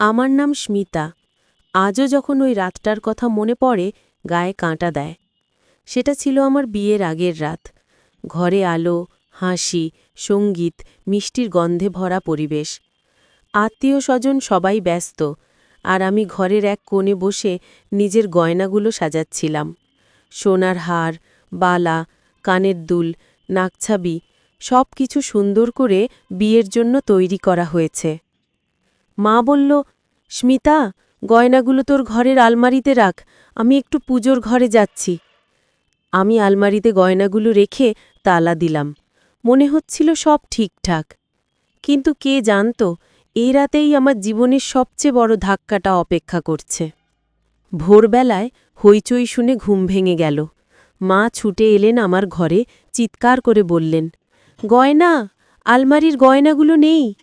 আমার নাম স্মিতা। আজও যখন ওই রাতটার কথা মনে পড়ে, গায়ে কাঁটা দেয়। সেটা ছিল আমার বিয়ের আগের রাত। ঘরে আলো, হাসি, সংগীত, মিষ্টির গন্ধে ভরা পরিবেশ। আত্মীয় স্বজন সবাই ব্যস্ত, আর আমি ঘরের এক কোণে বসে নিজের গয়নাগুলো সাজাচ্ছিলাম। সোনার হার, বালা, কানের দুল, নাকছাবি সব কিছু সুন্দর করে বিয়ের জন্য তৈরি করা হয়েছে। মা বলল, স্মিতা, গয়নাগুলো তোর ঘরের আলমারিতে রাখ, আমি একটু পুজোর ঘরে যাচ্ছি। আমি আলমারিতে গয়নাগুলো রেখে তালা দিলাম। মনে হচ্ছিল সব ঠিকঠাক। কিন্তু কে জানত এই রাতেই আমার জীবনের সবচেয়ে বড় ধাক্কাটা অপেক্ষা করছে। ভোরবেলায় হইচই শুনে ঘুম ভেঙে গেল। মা ছুটে এলেন আমার ঘরে, চিৎকার করে বললেন, গয়না, আলমারির গয়নাগুলো নেই।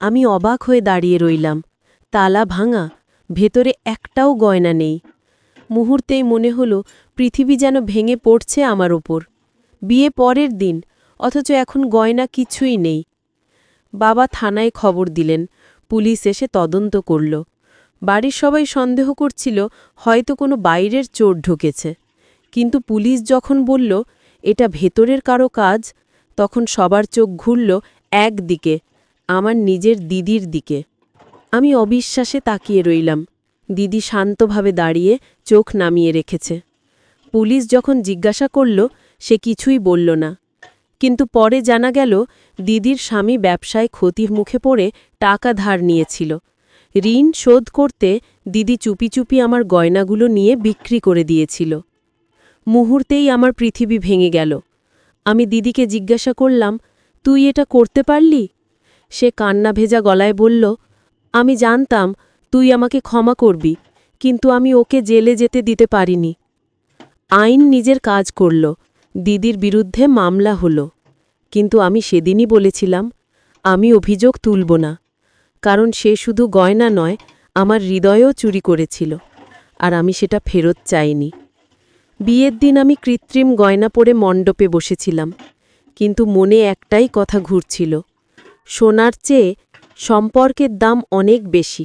আমি অবাক হয়ে দাঁড়িয়ে রইলাম। তালা ভাঙা, ভেতরে একটাও গয়না নেই। মুহূর্তেই মনে হলো পৃথিবী যেন ভেঙে পড়ছে আমার ওপর। বিয়ে পরের দিন, অথচ এখন গয়না কিছুই নেই। বাবা থানায় খবর দিলেন, পুলিশ এসে তদন্ত করল। বাড়ির সবাই সন্দেহ করছিল হয়তো কোনো বাইরের চোর ঢুকেছে। কিন্তু পুলিশ যখন বলল, এটা ভেতরের কারও কাজ, তখন সবার চোখ ঘুরল একদিকে। আমার নিজের দিদির দিকে। আমি অবিশ্বাসে তাকিয়ে রইলাম। দিদি শান্তভাবে দাঁড়িয়ে চোখ নামিয়ে রেখেছে। পুলিশ যখন জিজ্ঞাসা করল, সে কিছুই বলল না। কিন্তু পরে জানা গেল, দিদির স্বামী ব্যবসায় ক্ষতির মুখে পড়ে টাকা ধার নিয়েছিল। ঋণ শোধ করতে দিদি চুপি চুপি আমার গয়নাগুলো নিয়ে বিক্রি করে দিয়েছিল। মুহূর্তেই আমার পৃথিবী ভেঙে গেল। আমি দিদিকে জিজ্ঞাসা করলাম, তুই এটা করতে পারলি? সে কান্না ভেজা গলায় বলল, আমি জানতাম তুই আমাকে ক্ষমা করবি, কিন্তু আমি ওকে জেলে যেতে দিতে পারিনি। আইন নিজের কাজ করল, দিদির বিরুদ্ধে মামলা হল। কিন্তু আমি সেদিনই বলেছিলাম, আমি অভিযোগ তুলব না, কারণ সে শুধু গয়না নয়, আমার হৃদয়ও চুরি করেছিল, আর আমি সেটা ফেরত চাইনি। বিয়ের দিন আমি কৃত্রিম গয়না পরে মণ্ডপে বসেছিলাম, কিন্তু মনে একটাই কথা ঘুরছিল সোনার চেয়ে সম্পর্কের দাম অনেক বেশি।